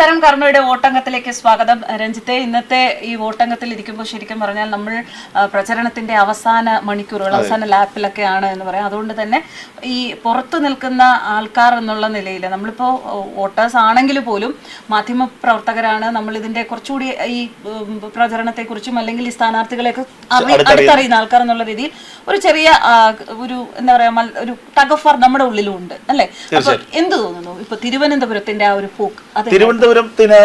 നമസ്കാരം. കർമ്മയുടെ വോട്ടംഗത്തിലേക്ക് സ്വാഗതം. രഞ്ജിത്തെ ഇന്നത്തെ ഈ വോട്ടംഗത്തിൽ ഇരിക്കുമ്പോൾ ശരിക്കും പറഞ്ഞാൽ നമ്മൾ പ്രചരണത്തിന്റെ അവസാന മണിക്കൂറുകൾ അവസാന ലാപ്പിലൊക്കെയാണ് എന്ന് പറയാം. അതുകൊണ്ട് തന്നെ ഈ പുറത്തു നിൽക്കുന്ന ആൾക്കാർ എന്നുള്ള നിലയിൽ നമ്മളിപ്പോ വോട്ടേഴ്സ് ആണെങ്കിൽ പോലും മാധ്യമ പ്രവർത്തകരാണ് നമ്മൾ ഇതിന്റെ കുറച്ചുകൂടി ഈ പ്രചരണത്തെ പ്രചരണത്തെക്കുറിച്ചും അല്ലെങ്കിൽ ഈ സ്ഥാനാർത്ഥികളെയൊക്കെ അടുത്തറിയുന്ന ആൾക്കാർ എന്നുള്ള രീതിയിൽ ഒരു ചെറിയ ഒരു എന്താ പറയാ ഒരു ടഗ് ഓഫ് വാർ നമ്മുടെ ഉള്ളിലും ഉണ്ട് അല്ലേ? അപ്പൊ എന്ത് തോന്നുന്നു? ഇപ്പൊ തിരുവനന്തപുരത്തിന്റെ ആ ഒരു പോക്ക് അത് തിരുവനന്തപുരത്തിന്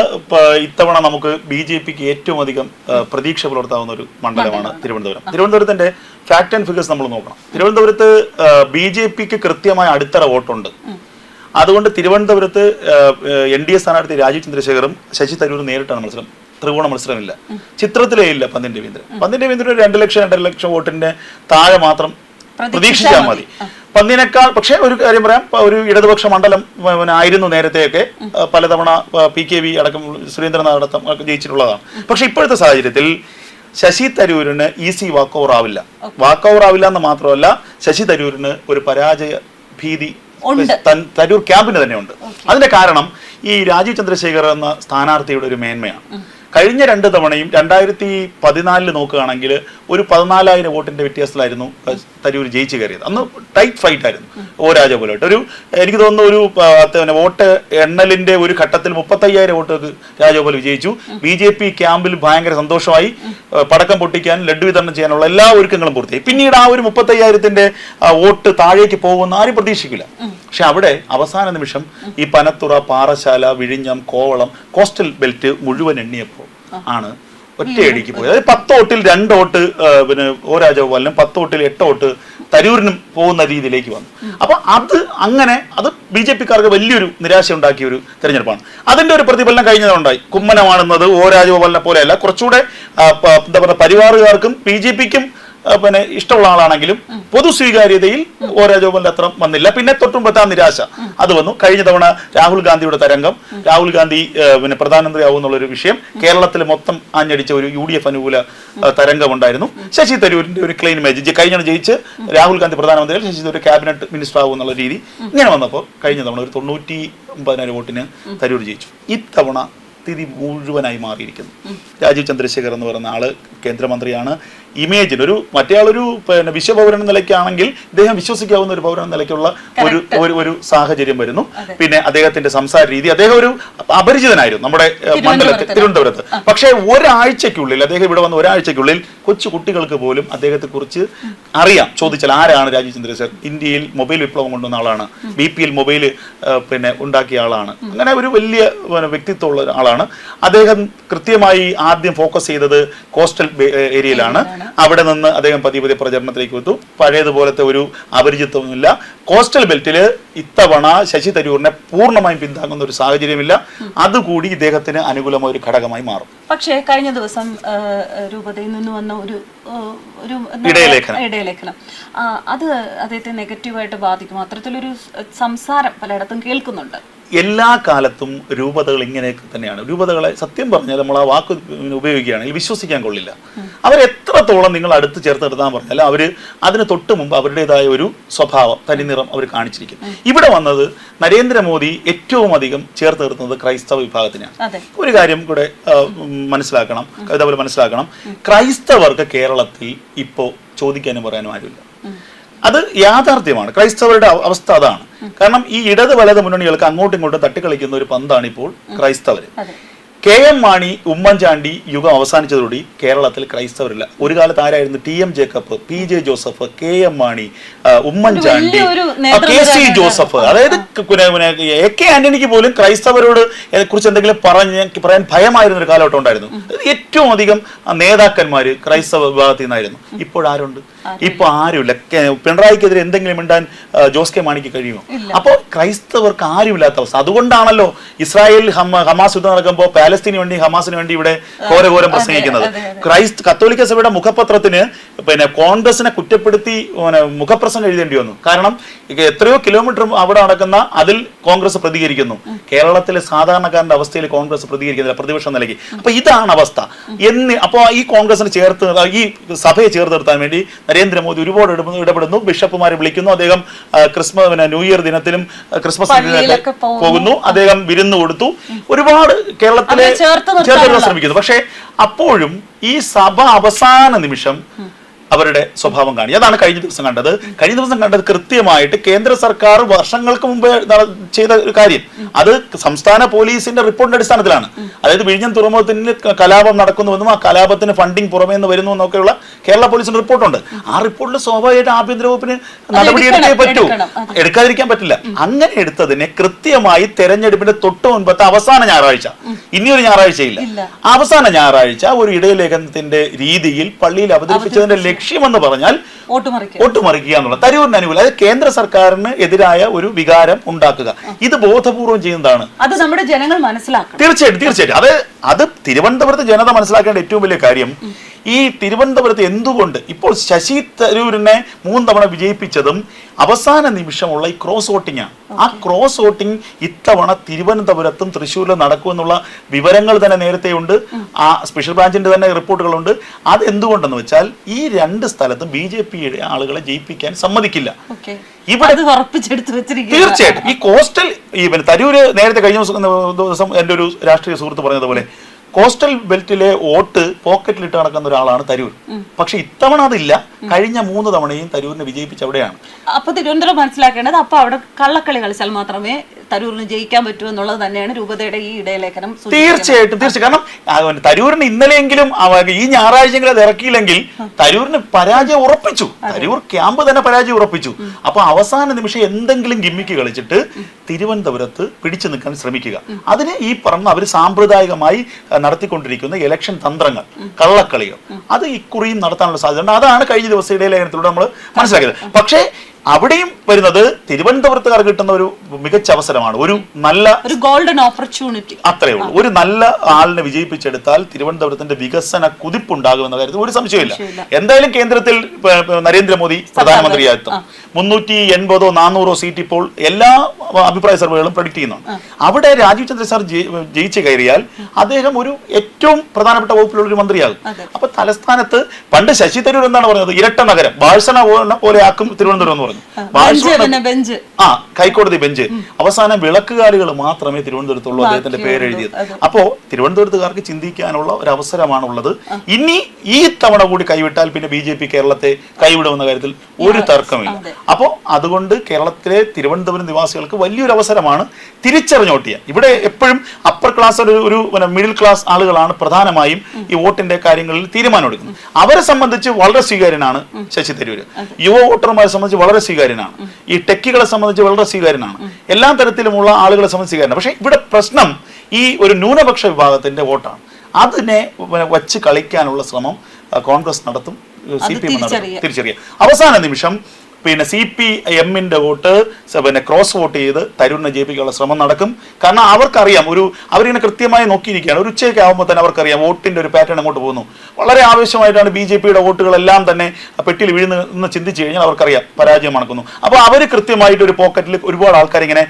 ഇത്തവണ നമുക്ക് ബി ജെ പിക്ക് ഏറ്റവും അധികം പ്രതീക്ഷ പുലർത്താവുന്ന ഒരു മണ്ഡലമാണ് തിരുവനന്തപുരം. തിരുവനന്തപുരത്തിന്റെ ഫാക്ട് ആൻഡ് ഫിഗേഴ്സ് നമ്മൾ നോക്കണം. തിരുവനന്തപുരത്ത് ബി ജെ പിക്ക് കൃത്യമായ അടിത്തറ വോട്ടുണ്ട്. അതുകൊണ്ട് തിരുവനന്തപുരത്ത് എൻ ഡി എ സ്ഥാനാർത്ഥി രാജീവ് ചന്ദ്രശേഖറും ശശി തരൂരും നേരിട്ടാണ് മത്സരം. ത്രികോണ മത്സരമില്ല. ചിത്രത്തിലേ ഇല്ല പന്തിൻ രവീന്ദ്രൻ. പന്തിൻ രവീന്ദ്രൻ രണ്ട് ലക്ഷം രണ്ടര ലക്ഷം വോട്ടിന്റെ താഴെ മാത്രം പ്രതീക്ഷിച്ചാൽ മതി. പന്തിനേക്കാൾ പക്ഷേ ഒരു കാര്യം പറയാം. ഒരു ഇടതുപക്ഷ മണ്ഡലം പിന്നെ ആയിരുന്നു നേരത്തെയൊക്കെ. പലതവണ പി കെ വി അടക്കം സുരേന്ദ്രനാഥ് അടക്കം ജയിച്ചിട്ടുള്ളതാണ്. പക്ഷെ ഇപ്പോഴത്തെ സാഹചര്യത്തിൽ ശശി തരൂരിന് ഈസി വാക്ക് ഓവർ ആവില്ല വാക്ക് ഓവർ ആവില്ല എന്ന് മാത്രമല്ല ശശി തരൂരിന് ഒരു പരാജയ ഭീതി തരൂർ ക്യാമ്പിന് തന്നെയുണ്ട്. അതിന്റെ കാരണം ഈ രാജീവ് ചന്ദ്രശേഖർ എന്ന സ്ഥാനാർത്ഥിയുടെ ഒരു മേന്മയാണ്. കഴിഞ്ഞ രണ്ട് തവണയും രണ്ടായിരത്തി പതിനാലിൽ നോക്കുകയാണെങ്കിൽ ഒരു പതിനാലായിരം വോട്ടിന്റെ വ്യത്യാസത്തിലായിരുന്നു തരൂർ ജയിച്ചു കയറിയത്. അന്ന് ടൈറ്റ് ഫൈറ്റ് ആയിരുന്നു ഓ രാജപോലായിട്ട് ഒരു എനിക്ക് തോന്നുന്നു ഒരു വോട്ട് എണ്ണലിന്റെ ഒരു ഘട്ടത്തിൽ മുപ്പത്തയ്യായിരം വോട്ട് രാജഗോപാൽ വിജയിച്ചു. ബി ജെ പി ക്യാമ്പിൽ ഭയങ്കര സന്തോഷമായി പടക്കം പൊട്ടിക്കാൻ ലഡ്ഡു വിതരണം ചെയ്യാനുള്ള എല്ലാ ഒരുക്കങ്ങളും പൂർത്തിയായി. പിന്നീട് ആ ഒരു മുപ്പത്തയ്യായിരത്തിന്റെ വോട്ട് താഴേക്ക് പോകുമെന്ന് ആരും പ്രതീക്ഷിക്കില്ല. പക്ഷെ അവിടെ അവസാന നിമിഷം ഈ പനത്തുറ പാറശാല വിഴിഞ്ഞം കോവളം കോസ്റ്റൽ ബെൽറ്റ് മുഴുവൻ എണ്ണിയപ്പോൾ ആണ് ഒറ്റയടിക്ക് പോയി അതായത് പത്ത് വോട്ടിൽ രണ്ട് വോട്ട് പിന്നെ ഓ രാജഗോപാലിനും എട്ട് വോട്ട് തരൂരിനും പോകുന്ന രീതിയിലേക്ക് വന്നു. അപ്പൊ അത് അങ്ങനെ അത് ബി ജെ പിക്കാർക്ക് വലിയൊരു നിരാശ ഉണ്ടാക്കിയ ഒരു തെരഞ്ഞെടുപ്പാണ്. അതിന്റെ ഒരു പ്രതിഫലനം കഴിഞ്ഞതുണ്ടായി കുമ്മനമാണെന്നത് ഓ രാജഗോപാലിനെ പോലെയല്ല. കുറച്ചുകൂടെ എന്താ പറയുക പരിവാറുകാർക്കും ബി ജെ പിക്കും പിന്നെ ഇഷ്ടമുള്ള ആളാണെങ്കിലും പൊതു സ്വീകാര്യതയിൽ ഓ രാജഗോപാലിന്റെ അത്ര വന്നില്ല. പിന്നെ തൊട്ടുമ്പത്തെ ആ നിരാശ. അത് വന്നു. കഴിഞ്ഞ തവണ രാഹുൽ ഗാന്ധിയുടെ തരംഗം. രാഹുൽ ഗാന്ധി പിന്നെ പ്രധാനമന്ത്രിയാവും എന്നുള്ളൊരു വിഷയം. കേരളത്തിൽ മൊത്തം ആഞ്ഞടിച്ച ഒരു യു ഡി എഫ് അനുകൂല തരംഗമുണ്ടായിരുന്നു. തരംഗം ഉണ്ടായിരുന്നു ശശി തരൂരിന്റെ ഒരു ക്ലീൻ ഇമേജ് കഴിഞ്ഞ ജയിച്ച് രാഹുൽ ഗാന്ധി പ്രധാനമന്ത്രി ശശി തരൂർ ക്യാബിനറ്റ് മിനിസ്റ്റർ ആവും എന്നുള്ള രീതി. ഇങ്ങനെ വന്നപ്പോൾ കഴിഞ്ഞ തവണ ഒരു തൊണ്ണൂറ്റി ഒമ്പതിനായിരം വോട്ടിന് തരൂർ ജയിച്ചു. ഇത്തവണ സ്ഥിതി മുഴുവനായി മാറിയിരിക്കുന്നു. രാജീവ് ചന്ദ്രശേഖർ എന്ന് പറയുന്ന ആൾ കേന്ദ്രമന്ത്രിയാണ്. ഇമേജിന് ഒരു മറ്റേ ആളൊരു പിന്നെ വിശ്വപൗരൻ നിലയ്ക്കാണെങ്കിൽ ഇദ്ദേഹം വിശ്വസിക്കാവുന്ന ഒരു പൗരൻ നിലയ്ക്കുള്ള ഒരു ഒരു ഒരു സാഹചര്യം വരുന്നു. പിന്നെ അദ്ദേഹത്തിന്റെ സംസാര രീതി അദ്ദേഹം ഒരു അപരിചിതനായിരുന്നു നമ്മുടെ മണ്ഡലത്തിൽ തിരുവനന്തപുരത്ത്. പക്ഷേ ഒരാഴ്ചക്കുള്ളിൽ അദ്ദേഹം ഇവിടെ വന്ന ഒരാഴ്ചക്കുള്ളിൽ കൊച്ചു കുട്ടികൾക്ക് പോലും അദ്ദേഹത്തെ കുറിച്ച് അറിയാം. ചോദിച്ചാൽ ആരാണ് രാജീവ് ചന്ദ്രശേഖർ? ഇന്ത്യയിൽ മൊബൈൽ വിപ്ലവം കൊണ്ടുവന്ന ആളാണ്. ബി പി എൽ മൊബൈൽ പിന്നെ ഉണ്ടാക്കിയ ആളാണ്. അങ്ങനെ ഒരു വലിയ വ്യക്തിത്വമുള്ള ആളാണ് അദ്ദേഹം കൃത്യമായി ആദ്യം ഫോക്കസ് ചെയ്തത് കോസ്റ്റൽ ഏരിയയിലാണ്. അവിടെ നിന്ന് അദ്ദേഹം പതിയെ പതിയെ പ്രചരണത്തിലേക്ക് വന്നു പഴയതുപോലത്തെ ഒരു അപരിചിത്വമില്ല. കോസ്റ്റൽ ബെൽറ്റിൽ ഇത്തവണ ശശി തരൂരിനെ പൂർണമായും പിന്താങ്ങുന്ന ഒരു സാഹചര്യമില്ല. അതുകൂടി ഇദ്ദേഹത്തിന് അനുകൂലമായ ഒരു ഘടകമായി മാറും. പക്ഷേ കഴിഞ്ഞ ദിവസം രൂപതയിൽ നിന്ന് വന്ന ഒരു ഒരു ഇടയലേഖനം. അത് അദ്ദേഹത്തെ നെഗറ്റീവായിട്ട് ബാധിക്കും. അത്തരത്തിലൊരു സംസാരം പലയിടത്തും കേൾക്കുന്നുണ്ട്. എല്ലാ കാലത്തും രൂപതകൾ ഇങ്ങനെയൊക്കെ തന്നെയാണ്. രൂപതകളെ സത്യം പറഞ്ഞാൽ നമ്മൾ ആ വാക്ക് ഉപയോഗിക്കുകയാണെങ്കിൽ വിശ്വസിക്കാൻ കൊള്ളില്ല. അവർ എത്രത്തോളം നിങ്ങൾ അടുത്ത് ചേർത്ത് നിർത്താൻ പറഞ്ഞാൽ അവർ അതിന് തൊട്ട് മുമ്പ് അവരുടേതായ ഒരു സ്വഭാവം തനിനിറം അവർ കാണിച്ചിരിക്കും. ഇവിടെ വന്നത് നരേന്ദ്രമോദി ഏറ്റവും അധികം ചേർത്ത് നിർത്തുന്നത് ക്രൈസ്തവ വിഭാഗത്തിനാണ് ഒരു കാര്യം കൂടെ മനസ്സിലാക്കണം കവിത പോലെ മനസ്സിലാക്കണം. ക്രൈസ്തവർക്ക് കേരളത്തിൽ ഇപ്പോൾ ചോദിക്കാനും പറയാനും ആരുമില്ല. അത് യാഥാർത്ഥ്യമാണ്. ക്രൈസ്തവരുടെ അവസ്ഥ അതാണ്. കാരണം ഈ ഇടത് വലത് മുന്നണികൾക്ക് അങ്ങോട്ടും ഇങ്ങോട്ടും തട്ടിക്കളിക്കുന്ന ഒരു പന്താണ് ഇപ്പോൾ ക്രൈസ്തവര്. അതെ. കെ എം മാണി ഉമ്മൻചാണ്ടി യുഗം അവസാനിച്ചതോടുകൂടി കേരളത്തിൽ ക്രൈസ്തവരില്ല. ഒരു കാലത്ത് ആരായിരുന്നു? T M Jacob P J Joseph K M Mani Oommen Chandy K C Joseph. അതായത് എ കെ ആന്റണിക്ക് പോലും ക്രൈസ്തവരോട് കുറിച്ച് എന്തെങ്കിലും പറഞ്ഞ് പറയാൻ ഭയമായിരുന്ന ഒരു കാലഘട്ടം ഉണ്ടായിരുന്നു. ഏറ്റവും അധികം നേതാക്കന്മാർ നേതാക്കന്മാര് ക്രൈസ്തവ വിഭാഗത്തിൽ നിന്നായിരുന്നു ഇപ്പോഴാരുണ്ട്? ഇപ്പൊ ആരുമില്ല. പിണറായിക്കെതിരെ എന്തെങ്കിലും മിണ്ടാൻ ആ, ജോസ് കെ മാണിക്ക് കഴിയുമോ? അപ്പോൾ ക്രൈസ്തവർക്ക് ആരുമില്ലാത്ത അവസ്ഥ. അതുകൊണ്ടാണല്ലോ ഇസ്രായേൽ ഹമാസ് യുദ്ധം നടക്കുമ്പോൾ പാലസ്തീന് വേണ്ടി ഹമാസിന് വേണ്ടി ഇവിടെ ഘോരഘോരം പ്രസംഗിക്കുന്നത്. ക്രൈസ്ത കത്തോലിക്ക സഭയുടെ മുഖപത്രത്തിന് പിന്നെ കോൺഗ്രസിനെ കുറ്റപ്പെടുത്തി മുഖപ്രസംഗം എഴുതേണ്ടി വന്നു. കാരണം എത്രയോ കിലോമീറ്റർ അവിടെ നടക്കുന്ന അതിൽ കോൺഗ്രസ് പ്രതികരിക്കുന്നു. കേരളത്തിലെ സാധാരണക്കാരന്റെ അവസ്ഥയിൽ കോൺഗ്രസ് പ്രതികരിക്കുന്നില്ല പ്രതിപക്ഷം നിലയ്ക്ക് അപ്പൊ ഇതാണ് അവസ്ഥ. എന്ന് അപ്പോൾ ഈ കോൺഗ്രസിന് ചേർത്ത് ഈ സഭയെ ചേർത്ത് നിർത്താൻ വേണ്ടി നരേന്ദ്രമോദി ഒരുപാട് ഇടപെടുന്നു ഇടപെടുന്നു. ബിഷപ്പുമാരെ വിളിക്കുന്നു. അദ്ദേഹം ക്രിസ്മസ് പിന്നെ ന്യൂ ഇയർ ദിനത്തിലും ക്രിസ്മസ് ദിനത്തിലൊക്കെ പോകുന്നു. അദ്ദേഹം വിരുന്ന് കൊടുത്തു. ഒരുപാട് കേരളത്തിലെ ചേർത്ത് ശ്രമിക്കുന്നു. പക്ഷേ അപ്പോഴും ഈ സഭ അവസാന നിമിഷം അവരുടെ സ്വഭാവം കാണി. അതാണ് കഴിഞ്ഞ ദിവസം കണ്ടത്. കഴിഞ്ഞ ദിവസം കണ്ടത് കൃത്യമായിട്ട് കേന്ദ്ര സർക്കാർ വർഷങ്ങൾക്ക് മുമ്പ് ചെയ്ത ഒരു കാര്യം. അത് സംസ്ഥാന പോലീസിന്റെ റിപ്പോർട്ടിന്റെ അടിസ്ഥാനത്തിലാണ്. അതായത് വിഴിഞ്ഞം തുറമുഖത്തിന് കലാപം നടക്കുന്നുവെന്നും ആ കലാപത്തിന് ഫണ്ടിങ് പുറമേ നിന്ന് വരുന്നു എന്നൊക്കെയുള്ള കേരള പോലീസിന്റെ റിപ്പോർട്ടുണ്ട്. ആ റിപ്പോർട്ടിൽ സ്വാഭാവികമായിട്ട് ആഭ്യന്തര വകുപ്പിന് നടപടിയെടുത്തേ എടുക്കണം, പറ്റൂ. എടുക്കാതിരിക്കാൻ പറ്റില്ല. അങ്ങനെ എടുത്തതിനെ കൃത്യമായി തെരഞ്ഞെടുപ്പിന്റെ തൊട്ട് മുൻപത്തെ അവസാന ഞായറാഴ്ച. ഇനിയൊരു ഞായറാഴ്ചയില്ല. അവസാന ഞായറാഴ്ച ഒരു ഇടയലേഖനത്തിന്റെ രീതിയിൽ പള്ളിയിൽ അവതരിപ്പിച്ചതിന്റെ ലക്ഷ്യമെന്ന് പറഞ്ഞാൽ ഒട്ടുമറിക്കുക എന്നുള്ള തരൂരിന് അനുകൂലം. അതായത് കേന്ദ്ര സർക്കാരിന് എതിരായ ഒരു വികാരം ഉണ്ടാക്കുക. ഇത് ബോധപൂർവം ചെയ്യുന്നതാണ്. അത് നമ്മുടെ ജനങ്ങൾ മനസ്സിലാക്കും തീർച്ചയായിട്ടും തീർച്ചയായിട്ടും. അത് അത് തിരുവനന്തപുരത്ത് ജനത മനസ്സിലാക്കേണ്ട ഏറ്റവും വലിയ കാര്യം ഈ തിരുവനന്തപുരത്ത് എന്തുകൊണ്ട് ഇപ്പോൾ ശശി തരൂരിനെ മൂന്ന് തവണ വിജയിപ്പിച്ചതും അവസാന നിമിഷമുള്ള ഈ ക്രോസ് വോട്ടിംഗ് ആണ് ആ ക്രോസ് വോട്ടിംഗ് ഇത്തവണ തിരുവനന്തപുരത്തും തൃശ്ശൂരിലും നടക്കുമെന്നുള്ള വിവരങ്ങൾ തന്നെ നേരത്തെ ഉണ്ട്. ആ സ്പെഷ്യൽ ബ്രാഞ്ചിന്റെ തന്നെ റിപ്പോർട്ടുകളുണ്ട്. അത് എന്തുകൊണ്ടെന്ന് വെച്ചാൽ ഈ രണ്ട് സ്ഥലത്തും ബി ജെ പിയുടെ ആളുകളെ ജയിപ്പിക്കാൻ സമ്മതിക്കില്ല. ഇവിടെ തീർച്ചയായിട്ടും. ഈ കോസ്റ്റൽ ഈ തരൂര് നേരത്തെ കഴിഞ്ഞ ദിവസം ദിവസം എന്റെ ഒരു രാഷ്ട്രീയ സുഹൃത്ത് പറഞ്ഞതുപോലെ കോസ്റ്റൽ ബെൽറ്റിലെ വോട്ട് പോക്കറ്റിലിട്ട് നടക്കുന്ന ഒരാളാണ് തരൂർ. പക്ഷെ ഇത്തവണ അതില്ല. കഴിഞ്ഞ മൂന്ന് തവണയും തരൂരിനെ വിജയിപ്പിച്ച അവിടെയാണ് അപ്പൊ തിരുവനന്തപുരം മനസ്സിലാക്കേണ്ടത് അപ്പൊ അവിടെ കള്ളക്കളി കളിച്ചാൽ മാത്രമേ തരൂരിന് ജയിക്കാൻ പറ്റുമോ എന്നുള്ളത് തന്നെയാണ് രൂപതയുടെ ഈ ഇടയലേഖനം. തീർച്ചയായിട്ടും തീർച്ചയായും കാരണം തരൂറിന് തരൂരിന് ഇന്നലെയെങ്കിലും ഈ ഞായറാഴ്ചയെങ്കിലും അത് ഇറക്കിയില്ലെങ്കിൽ തരൂരിന് പരാജയം ഉറപ്പിച്ചു. തരൂർ ക്യാമ്പ് തന്നെ പരാജയം ഉറപ്പിച്ചു. അപ്പൊ അവസാന നിമിഷം എന്തെങ്കിലും ഗിമ്മിക്ക് കളിച്ചിട്ട് തിരുവനന്തപുരത്ത് പിടിച്ചു നിൽക്കാൻ ശ്രമിക്കുക. അതിന് ഈ പറഞ്ഞ അവർ സാമ്പ്രദായികമായി നടത്തിക്കൊണ്ടിരിക്കുന്ന ഇലക്ഷൻ തന്ത്രങ്ങൾ കള്ളക്കളികൾ. അത് ഇക്കുറിയും നടത്താനുള്ള സാധ്യതയുണ്ട്. അതാണ് കഴിഞ്ഞ ദിവസം ഇടയിലേഖനത്തിലൂടെ നമ്മൾ മനസ്സിലാക്കിയത്. പക്ഷേ അവിടെയും വരുന്നത് തിരുവനന്തപുരത്തുകാർ കിട്ടുന്ന ഒരു മികച്ച അവസരമാണ്. ഒരു നല്ല ഒരു ഗോൾഡൻ ഓപ്പർച്യൂണിറ്റി അത്രേ ഉള്ളൂ. ഒരു നല്ല ആളിനെ വിജയിപ്പിച്ചെടുത്താൽ തിരുവനന്തപുരത്തിന്റെ വികസന കുതിപ്പുണ്ടാകുമെന്ന കാര്യത്തിൽ ഒരു സംശയമില്ല. എന്തായാലും കേന്ദ്രത്തിൽ നരേന്ദ്രമോദി പ്രധാനമന്ത്രിയായെത്തും മുന്നൂറ്റി എൺപതോ നാനൂറോ സീറ്റ് ഇപ്പോൾ എല്ലാ അഭിപ്രായ സർവേകളും പ്രൊഡിക്ട് ചെയ്യുന്നുണ്ട്. അവിടെ രാജീവ് ചന്ദ്ര സാർ ജയിച്ചു കയറിയാൽ അദ്ദേഹം ഒരു ഏറ്റവും പ്രധാനപ്പെട്ട വകുപ്പിലുള്ള ഒരു മന്ത്രിയാകും. അപ്പൊ തലസ്ഥാനത്ത് പണ്ട് ശശി തരൂർ എന്താണ് പറഞ്ഞത്? ഇരട്ട നഗരം. ബാഴ്സണ പോലെ- പോലെ ആക്കും തിരുവനന്തപുരം എന്ന് പറഞ്ഞു. ബെഞ്ച് ആ ഹൈക്കോടതി ബെഞ്ച്. അവസാനം വിളക്കുകാരികൾ മാത്രമേ തിരുവനന്തപുരത്തുള്ളൂ അദ്ദേഹത്തിന്റെ പേരെഴുതിയത് അപ്പോ തിരുവനന്തപുരത്തുകാർക്ക് ചിന്തിക്കാനുള്ള ഒരു അവസരമാണുള്ളത് ഇനി ഈ തവണ കൂടി കൈവിട്ടാൽ പിന്നെ ബി ജെ പി കേരളത്തെ കൈവിടുമെന്ന കാര്യത്തിൽ ഒരു തർക്കമില്ല. അപ്പോ അപ്പോൾ അതുകൊണ്ട് കേരളത്തിലെ തിരുവനന്തപുരം നിവാസികൾക്ക് വലിയൊരു അവസരമാണ് തിരിച്ചറിഞ്ഞോട്ടിയ. ഇവിടെ എപ്പോഴും അപ്പർ ക്ലാസ് ഒരു ഒരു മിഡിൽ ക്ലാസ് ആളുകളാണ് പ്രധാനമായും ഈ വോട്ടിന്റെ കാര്യങ്ങളിൽ തീരുമാനമെടുക്കുന്നത്. അവരെ സംബന്ധിച്ച് വളരെ സ്വീകാര്യനാണ് ശശി തരൂര്. യുവ വോട്ടർമാരെ സംബന്ധിച്ച് വളരെ സ്വീകാര്യനാണ്. ഈ ടെക്കികളെ സംബന്ധിച്ച് വളരെ സ്വീകാര്യനാണ്. എല്ലാ തരത്തിലുമുള്ള ആളുകളെ സംബന്ധിച്ച് സ്വീകാര്യനാണ്. പക്ഷേ ഇവിടെ പ്രശ്നം ഈ ഒരു ന്യൂനപക്ഷ വിഭാഗത്തിന്റെ വോട്ടാണ്. അതിനെ വച്ച് കളിക്കാനുള്ള ശ്രമം കോൺഗ്രസ് നടത്തും സി പി എം നടത്തും. തിരിച്ചറിയുക അവസാന നിമിഷം പിന്നെ സി പി എമ്മിന്റെ വോട്ട് പിന്നെ ക്രോസ് വോട്ട് ചെയ്ത് തരൂരിനെ ജയിപ്പിക്കാനുള്ള ശ്രമം നടക്കും. കാരണം അവർക്കറിയാം ഒരു അവരിങ്ങനെ കൃത്യമായി നോക്കിയിരിക്കുകയാണ്. ഒരു ഉച്ചയ്ക്ക് ആകുമ്പോൾ തന്നെ അവർക്കറിയാം വോട്ടിന്റെ ഒരു പാറ്റേൺ അങ്ങോട്ട് പോകുന്നു. വളരെ ആവശ്യമായിട്ടാണ് ബി ജെ പിയുടെ വോട്ടുകളെല്ലാം തന്നെ പെട്ടിയിൽ വീഴുന്ന ചിന്തിച്ചു കഴിഞ്ഞാൽ അവർക്കറിയാം പരാജയം നടക്കുന്നു. അപ്പോൾ അവർ കൃത്യമായിട്ട് ഒരു പോക്കറ്റിൽ ഒരുപാട് ആൾക്കാർ ഇങ്ങനെ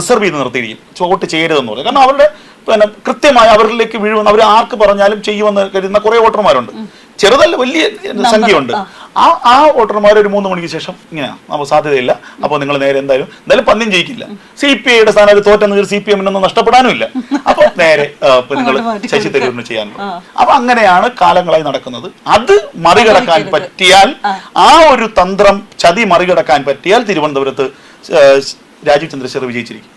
റിസർവ് ചെയ്ത് നിർത്തിയിരിക്കും. വോട്ട് ചെയ്യരുതെന്ന് പറയും കാരണം അവരുടെ പിന്നെ കൃത്യമായി അവരിലേക്ക് വീഴുമെന്ന് അവർ ആർക്ക് പറഞ്ഞാലും ചെയ്യുമെന്ന് കരുതുന്ന കുറേ വോട്ടർമാരുണ്ട്. ചെറുതല്ല വലിയ സംഖ്യയുണ്ട്. ആ. ആ വോട്ടർമാർ ഒരു മൂന്ന് മണിക്ക് ശേഷം ഇങ്ങനെ നമുക്ക് സാധ്യതയില്ല. അപ്പോൾ നിങ്ങൾ നേരെ എന്തായാലും എന്തായാലും പന്യം ജയിക്കില്ല. സി പി ഐയുടെ സ്ഥാനം തോറ്റെന്ന് സി പി എമ്മിനൊന്നും നഷ്ടപ്പെടാനും ഇല്ല അപ്പൊ നേരെ നിങ്ങൾ ശശി തരൂരിന് ചെയ്യാൻ അപ്പൊ അങ്ങനെയാണ് കാലങ്ങളായി നടക്കുന്നത്. അത് മറികടക്കാൻ പറ്റിയാൽ ആ. ഒരു തന്ത്രം ചതി മറികടക്കാൻ പറ്റിയാൽ തിരുവനന്തപുരത്ത് രാജീവ് ചന്ദ്രശേഖർ വിജയിച്ചിരിക്കും.